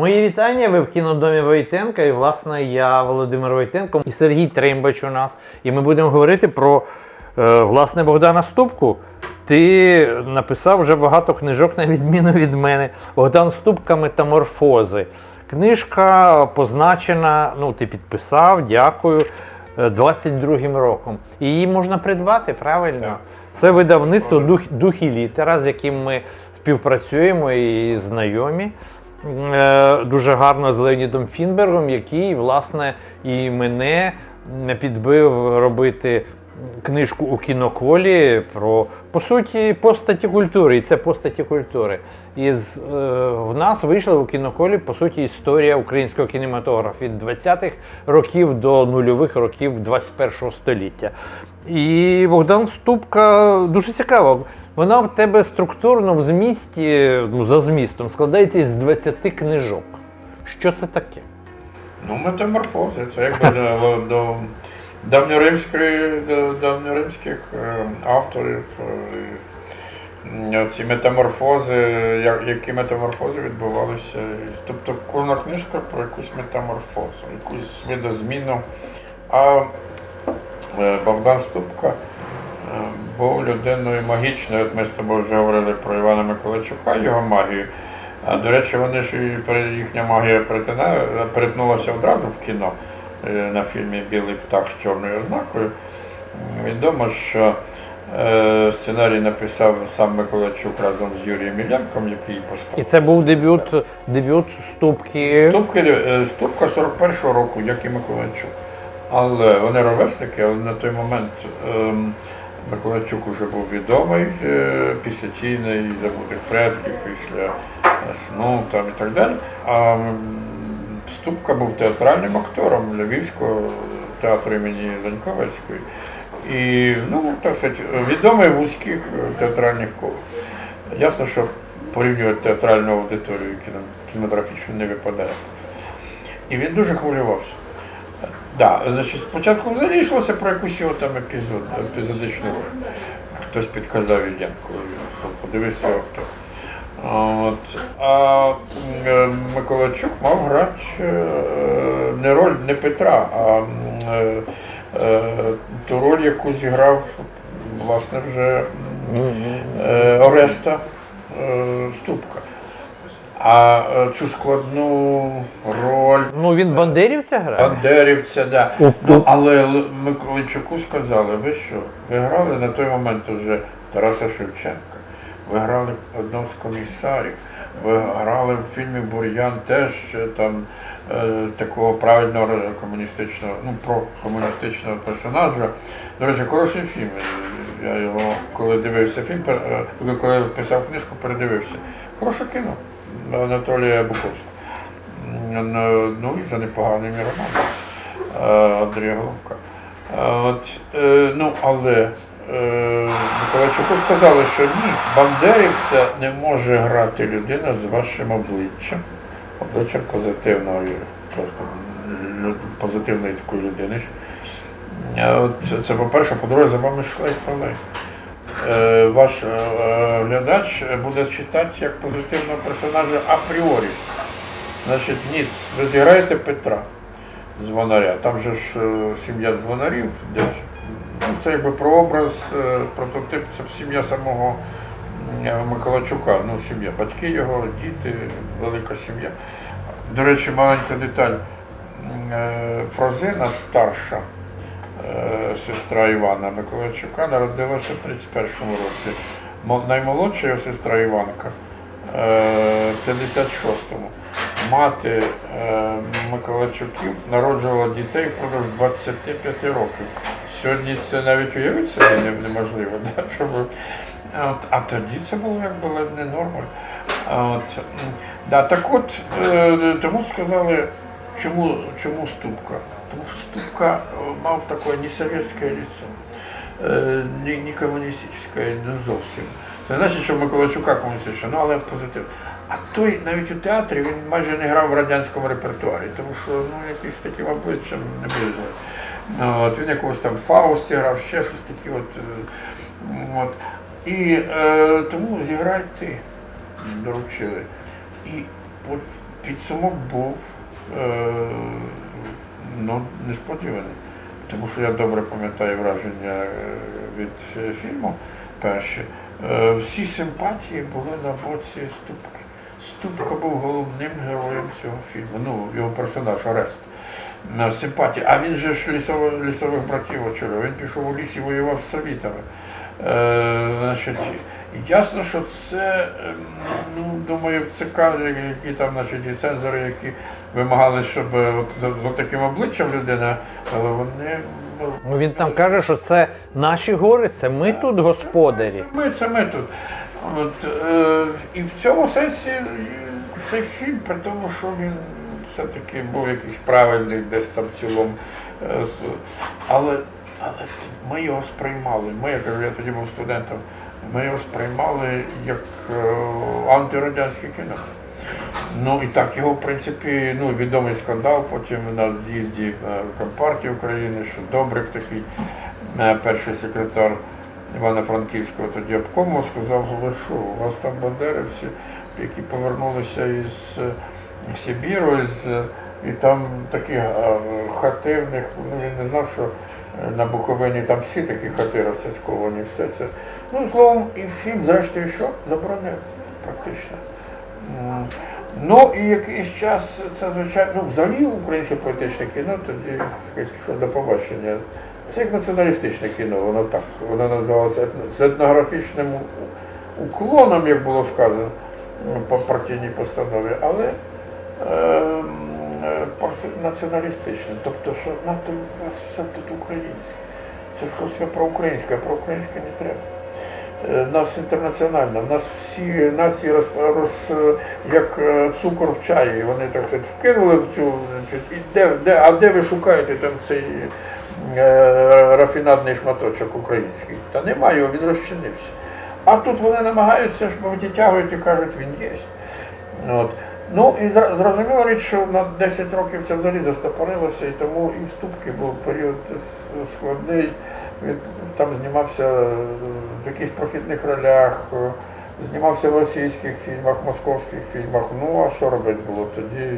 Мої вітання. Ви в кінодомі Войтенка. І власне я Володимир Войтенко і Сергій Тримбач у нас. І ми будемо говорити про е, власне Богдана Ступку. Ти написав вже багато книжок, на відміну від мене. Богдан Ступка Метаморфози. Книжка позначена, ну ти підписав, дякую. е, 22-м роком. І її можна придбати, правильно? Так. Це видавництво дух, дух і літера, з яким ми співпрацюємо і знайомі. Е, Дуже гарно з Леонідом Фінбергом, який, власне, і мене підбив робити книжку у кіноколі про, по суті, постаті культури. І це постаті культури. І з, е, в нас вийшла у кіноколі, по суті, історія українського кінематографу від 20-х років до нульових років 21-го століття. І Богдан Ступка дуже цікаво. Вона в тебе структурно в змісті, ну за змістом, складається із 20 книжок. Що це таке? Ну, метаморфози. Це якби до, до давньоримських е, авторів. е, Ці метаморфози, які метаморфози відбувалися. Тобто кожна книжка про якусь метаморфозу, якусь видозміну. А е, Богдан Ступка е, був людиною магічною. От ми з тобою вже говорили про Івана Миколайчука, його магію. А до речі, вони ж їхня магія перетнулася одразу в кіно е, на фільмі Білий птах з чорною ознакою. Відомо, що е, сценарій написав сам Миколайчук разом з Юрієм Ілянком, який І це був дебют, дебют Ступки. Ступки, е, Ступка 41-го року, як і Миколайчук. Але вони ровесники, але на той момент ем, Миколайчук вже був відомий е, після тіни і забутих предків, після е, сну там і так далі. А Ступка був театральним актором Львівського театру імені Заньковецької. І ну, так сказати, відомий в вузьких е, театральних колах. Ясно, що порівнювати театральну аудиторію кінематографічну не випадає. І він дуже хвилювався. Да, значить, спочатку взагалі йшлося про якусь його там епізод, епізодичну роль. Хтось підказав Іллянку, що подивись цього хто. От. А м, Миколайчук мав грати е, не роль не Петра, а е, е, ту роль, яку зіграв власне вже е, Ореста е, Ступка. А е, цю складну роль Ну він бандерівця грає? Бандерівця, да. Ну, але Миколайчуку сказали, ви що, ви грали на той момент уже Тараса Шевченка, ви грали одного з комісарів, ви грали в фільмі Бур'ян теж е, там е, такого правильного комуністичного, ну про комуністичного персонажа. До речі, хороший фільм. Я його коли дивився фільм, е, коли писав книжку, передивився. Хороше кіно Анатолія Буковського. Ну ну, і за непоганим романом е, Андрія Головка. Е, От, е, ну, але е, Миколайчуку сказали, що ні, Бандерівця не може грати людина з вашим обличчям, обличчям позитивної, просто позитивної такої людини. Е, От, це по-перше, по-друге, за вами алей. Е, Ваш е, глядач буде читати як позитивного персонажа апріорі. Значить, ніц, ви зіграєте Петра дзвонаря. Там же ж сім'я дзвонарів, де ж, ну, це якби прообраз, е, прототип, це сім'я самого м, Миколайчука. Ну, сім'я, батьки його, діти, велика сім'я. До речі, маленька деталь. Е, Фрозина старша, е, сестра Івана Миколайчука, народилася в 31-му році. Мо- Наймолодша його сестра Іванка е, в 56-му. Мати е, Миколайчуків народжувала дітей впродовж 25 років. Сьогодні це навіть уявити собі не- неможливо. Да? Щоб, от, а тоді це було як було не нормою. От, да, так от, е, тому сказали, чому, чому ступка? Тому що ступка е, мав таке не совєтське лицо, не, не комуністичне, не зовсім. Це значить, що Миколайчука комуністична, ну але позитив. А той навіть у театрі він майже не грав в радянському репертуарі, тому що ну, якісь таким обличчям не буде. От, він якогось там Фаусті грав, ще щось таке. От, е, от. І е, тому зіграй ти доручили. І підсумок був е, ну, несподіваний. Тому що я добре пам'ятаю враження е, від е, фільму перші. Е, всі симпатії були на боці Ступки. Ступка був головним героєм цього фільму. Ну, його персонаж Орест. На симпатії. А він же ж лісово, лісових братів очолював. Він пішов у ліс і воював з совітами. Е, значить, ясно, що це, ем, ну, думаю, в ЦК, які там, значить, і цензори, які вимагали, щоб е, от, з таким обличчям людина, але вони. ну, Ну, він там каже, що це наші гори, це ми тут господарі. Ми це ми тут. От, е, і в цьому сенсі е, цей фільм, при тому, що він все-таки був якийсь правильний десь там в цілому. е, але, але ми його сприймали. Ми, я кажу, я тоді був студентом, ми його сприймали як е, антирадянське кіно. Ну і так, його, в принципі, ну, відомий скандал потім на з'їзді е, Компартії України, що Добрик такий, перший секретар Івано-Франківського тоді обкому, сказав, що, у вас там бандерівці, які повернулися із Сибіру, е, і там такі е, них, ну він не знав, що е, на Буковині там всі такі хати розцяцьковані, все це. Ну, словом, і фільм, зрештою, що? Заборонив практично. Ну і якийсь час це звичайно, ну взагалі українське поетичне кіно, тоді якщо до побачення. Це як націоналістичне кіно, воно так, воно називалося з етнографічним уклоном, як було сказано по партійній постанові, але націоналістичне. Тобто, що НАТО у вас все тут українське. Це щось про українське, а про українське не треба. Е, Нас інтернаціонально, нас всі нації роз, роз, е, як е, цукор в чаї. Вони так сказати, вкинули в цю, і де, де, а де ви шукаєте там цей е, рафінадний шматочок український? Та немає його, він розчинився. А тут вони намагаються, щоб витягують і кажуть, він є. От. Ну і зрозуміло річ, що на 10 років це взагалі застопорилося, і тому і вступки був період складний. Він там знімався е, в якихось прохідних ролях, е, знімався в російських фільмах, московських фільмах. Ну а що робити було тоді?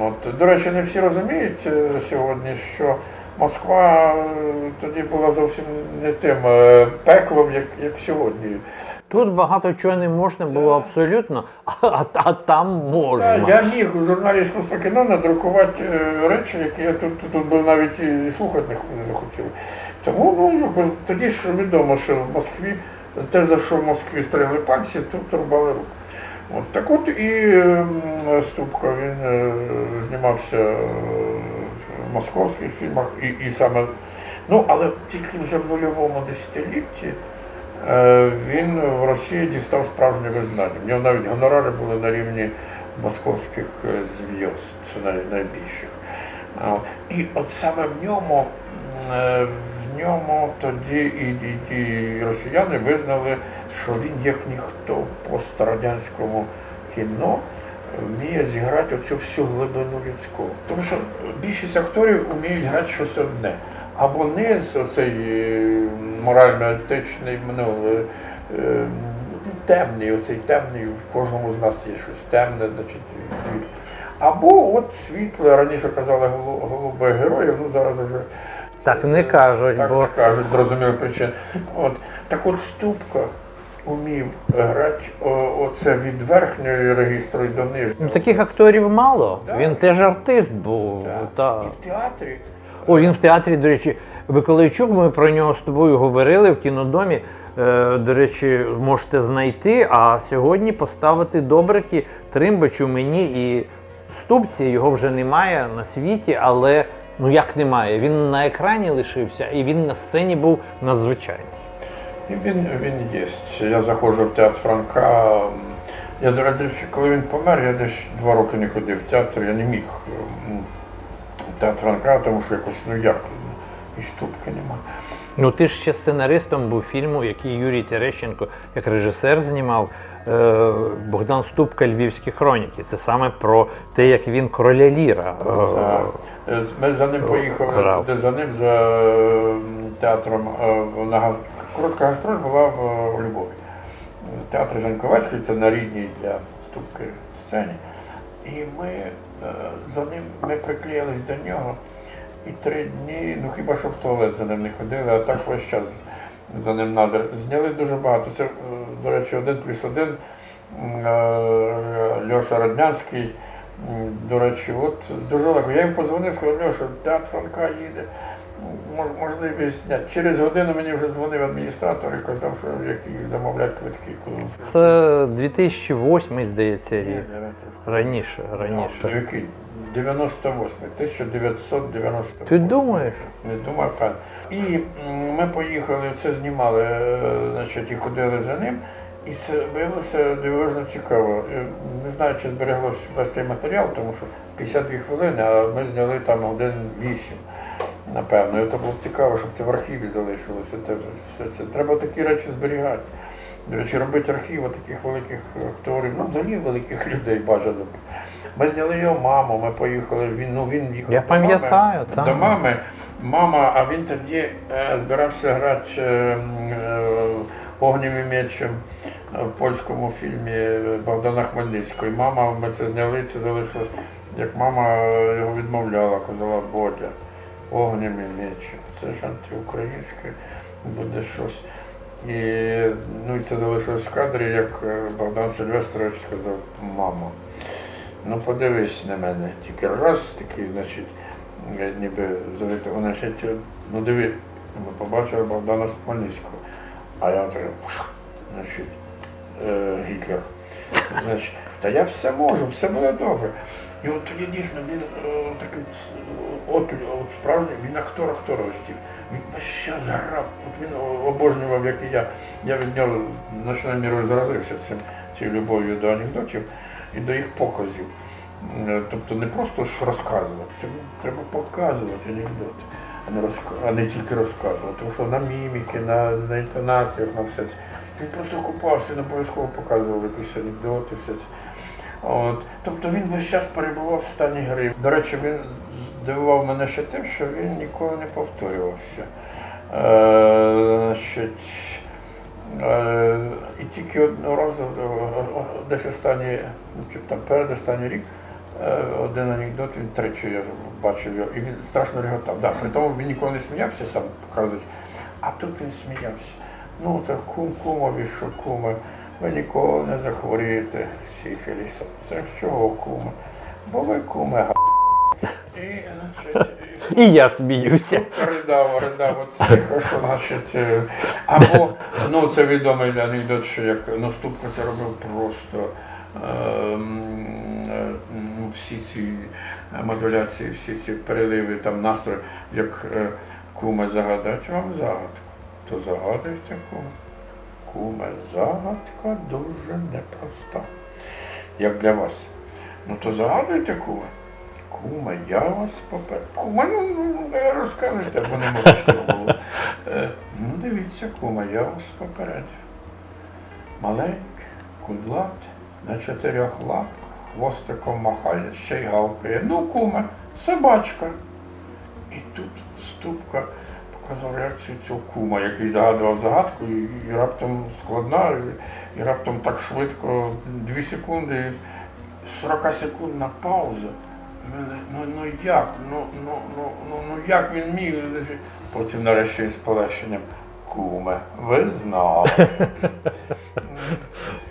От. До речі, не всі розуміють е, сьогодні, що Москва е, тоді була зовсім не тим е, пеклом, як, як сьогодні. Тут багато чого не можна було абсолютно, а, а, а там можна. Я міг у журналі «Іскусство кіно надрукувати е, речі, які я тут, тут би навіть і слухати не, захотів. Тому ну, тоді ж відомо, що в Москві, те, за що в Москві стригли пальці, тут рубали руку. От, так от і Ступка, він знімався московських фільмах, і, і саме, ну, але тільки вже в нульовому десятилітті Е, Він в Росії дістав справжнє визнання. В нього навіть гонорари були на рівні московських е, зв'язд, най, найбільших. І от саме в ньому, е, в ньому тоді і, і, і росіяни визнали, що він як ніхто в пострадянському кіно вміє зіграти оцю всю глибину людську. Тому що більшість акторів вміють грати щось одне. Або низ, оцей е, морально-етичний, ну, е, е, темний, оцей темний, в кожному з нас є щось темне, значить, або от світле, раніше казали голу- голубе героїв, ну зараз вже Так не кажуть, так бо не кажуть, зрозумілих причин. От. Так от Ступка умів грати оце від верхньої регістру до ну, нижнього. таких акторів мало. Так. Він теж артист був. Так. Та. І в театрі. О, він в театрі, до речі, Миколайчук, ми про нього з тобою говорили в кінодомі. Е, до речі, можете знайти, а сьогодні поставити добрики Тримбачу мені і Ступці. Його вже немає на світі, але ну як немає? Він на екрані лишився, і він на сцені був надзвичайний. І він, він є. Я заходжу в театр Франка. Я, до речі, коли він помер, я десь два роки не ходив в театр, я не міг в театр Франка, тому що якось, ну як, і ступки немає. Ну, ти ж ще сценаристом був фільму, який Юрій Терещенко як режисер знімав. е, Богдан Ступка Львівські хроніки. Це саме про те, як він короля Ліра. е, Е, Ми за ним поїхали, за ним за е, театром. На коротка гастроль була в, у Львові. Театр Заньковецький, це на рідній для ступки сцені. І ми е, за ним ми приклеїлись до нього. І три дні, ну хіба що в туалет за ним не ходили, а так весь час за ним назир. Зняли дуже багато. Це, е, до речі, один плюс один. Е, Льоша Роднянський. До речі, от дуже легко. Я їм позвонив, сказав, Льоша, театр Франка їде. Мож- Можливість зняти. Через годину мені вже дзвонив адміністратор і казав, що які замовляють квитки. Коли... Це 2008, здається, Ні, рік. ретро. Раніше, Ну, раніше. Який? 98, 1998. Ти думаєш? Не думаю, певно. І ми поїхали, це знімали, е, значить, і ходили за ним. І це виявилося дивовижно цікаво. Е, Не знаю, чи збереглося весь цей матеріал, тому що 52 хвилини, а ми зняли там годин 8, напевно. І це було б цікаво, щоб це в архіві залишилося. Це, все це. Треба такі речі зберігати. До речі, робити архів таких великих акторів, ну взагалі великих людей бажано. Ми зняли його маму, ми поїхали, він, ну, він їхав Я до мами, так. до мами. Мама, а він тоді е, збирався грати е, е, огневим мечем е, в польському фільмі Богдана Хмельницького. І мама, ми це зняли, це залишилось, як мама е, його відмовляла, казала Бодя, огневим мечем. Це ж антиукраїнське буде щось. І, ну, і це залишилось в кадрі, як е, Богдан Сильвестрович сказав, мамо, ну подивись на мене. Тільки раз такий, значить, е, ніби завити, значить, е, ну диви, ми побачили Богдана Хмельницького. А я так, значить, е, Гітлер. Значить, та я все можу, все буде добре. І от тоді дійсно він е, такий, от, от справжній, він актор акторовістів. Він весь час грав. От він обожнював, як і я. Я від нього значною мірою заразився цим, цією любов'ю до анекдотів і до їх показів. Е, Тобто не просто ж розказувати, це треба показувати анекдоти, а не, розка... а не тільки розказувати. Тому що на міміки, на, на інтонаціях, на все це. Він просто купався, він обов'язково показував якісь анекдоти, все це. От. Тобто він весь час перебував в стані гри. До речі, він здивував мене ще тим, що він ніколи не повторювався. Е, значить, е, і тільки одного разу, десь останній, чи там перед останній рік, е, один анекдот, він тричі я бачив його, і він страшно реготав. Да, при тому він ніколи не сміявся, сам показують, а тут він сміявся. Ну, це кум кумові, що куми, ви ніколи не захворієте сіфілісом. Це чого куми? Бо ви куми га. І, значить, і- я сміюся. Ридав, ридав от сміха, що значить. е, Або, ну це відомий анекдот, що як ну, Ступка це робив просто е, ну, всі ці модуляції, всі ці переливи, там настрої, як е, куме загадати вам загадку, то загадуйте куме. Куме, загадка дуже непроста. Як для вас. Ну то загадуйте куме. Куме, я вас попер. Куме, ну, ну, е, розказуйте, бо не голову. Е, Ну, дивіться, куме, я вас попередив. Маленьке, кудлате, на чотирьох лапках, хвостиком махає, ще й гавкає. Ну, куме, собачка. І тут ступка показав реакцію цього кума, який загадував загадку, і, і раптом складна, і, і раптом так швидко, дві секунди, 40-секундна пауза. Мене, ну, ну як? Ну, ну, ну, ну, ну як він міг? Потім нарешті з полегшенням. Куме, ви знали.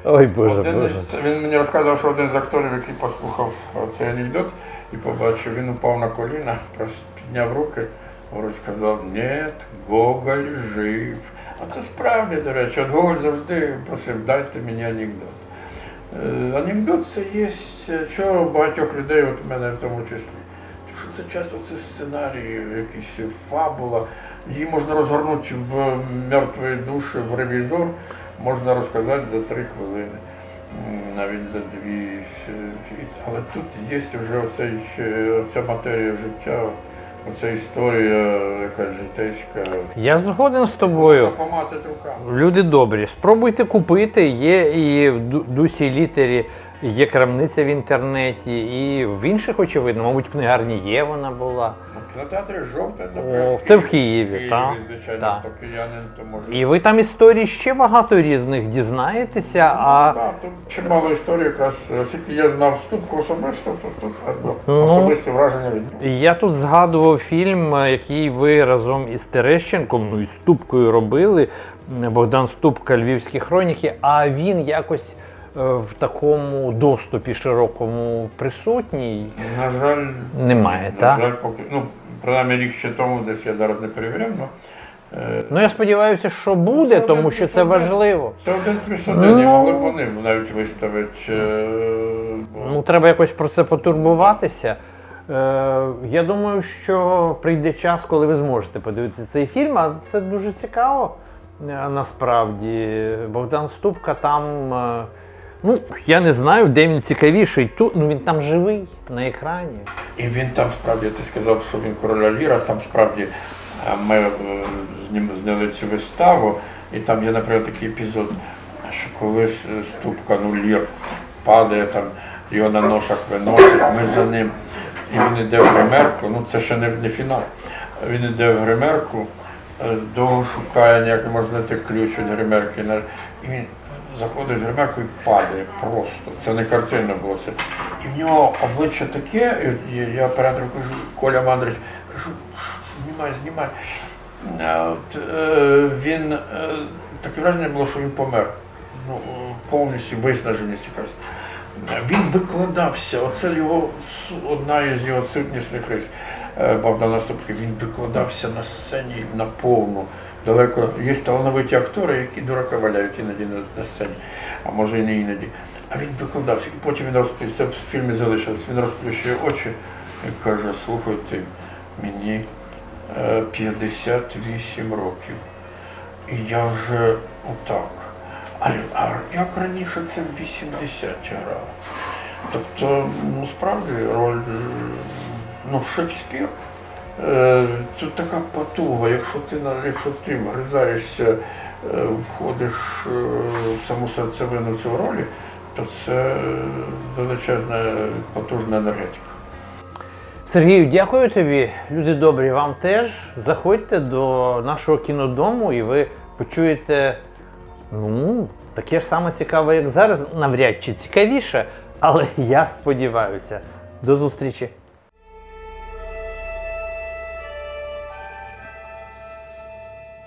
Ой Боже, Один Боже. із- він мені розказував, що один з акторів, який послухав цей анекдот і побачив, він упав на коліна, просто підняв руки, говорить, сказав, ні, Гоголь жив. А це справді, до речі, от Гоголь завжди просив, дайте мені анекдот. Е, Анекдот це є, що багатьох людей, от у мене в тому числі. Тому що це часто це сценарії, якісь фабула. Її можна розгорнути в мертвої душі, в ревізор, можна розказати за три хвилини, навіть за дві. Але тут є вже е, оця матерія життя, оця історія яка житейська. Я згоден з тобою. Помацати руками. Люди добрі, спробуйте купити. Є і в дусі літері є крамниця в інтернеті, і в інших, очевидно, мабуть, в книгарні є вона була. Ну, в кінотеатрі жовтий, О, це в Києві, так, звичайно, так. то киянин, то може. І ви там історії ще багато різних дізнаєтеся, а Так, тут чимало історій, якраз оскільки я знав ступку особисто, то тут ну, Ну. особисті враження від нього. Я тут згадував фільм, е, який ви разом із Терещенком, ну і Ступкою робили. е, Богдан Ступка, Львівські хроніки, а він якось в такому доступі широкому присутній. На жаль, Немає, на так? жаль, поки ну принаймні рік ще тому, десь я зараз не перевіряв. Ну, е, Ну я сподіваюся, що буде, Це тому що це один. важливо. це один плюс один, і Ну. могли б вони навіть виставити. е, Ну, треба якось про це потурбуватися. Е, я думаю, що прийде час, коли ви зможете подивитися цей фільм, а це дуже цікаво. е, Насправді, Богдан Ступка там. Ну, я не знаю, де він цікавіший. Тут ну він там живий на екрані. І він там справді, ти сказав, що він короля Ліра, там справді е, ми е, з ним зняли цю виставу, і там є, наприклад, такий епізод, що коли с- ступка, ну лір падає, там його на ношах виносять, ми за ним, і він йде в гримерку, ну це ще не, не фінал. Він йде в гримерку, довго шукає, ніяк не може знайти ключ від гримерки. І він заходить в гримерку і падає просто. Це не картина було. Це. І в нього обличчя таке, і я- оператору кажу, Коля Мандрич, кажу, знімай, знімай. Е, От, е, він е, таке враження було, що він помер. Ну, е, повністю виснаженість якась. Е, Він викладався, оце його одна із його сутнісних рис е, Богдана Ступки. Він викладався на сцені на повну. Далеко є талановиті актори, які дурака валяють іноді на, сцені, а може і не іноді. А він викладався. І потім він розплющує, це в фільмі залишилось, він розплющує очі і каже, слухайте, мені е, 58 років. І я вже отак. А, як раніше це в 80 грав? Тобто, ну справді роль е, ну, Шекспір. Е, Це така потуга, якщо ти якщо ти вгризаєшся, е, входиш е, в саму серцевину цього ролі, то це величезна потужна енергетика. Сергію, дякую тобі. Люди добрі, вам теж. Заходьте до нашого кінодому і ви почуєте ну, таке ж саме цікаве, як зараз, навряд чи цікавіше, але я сподіваюся. До зустрічі!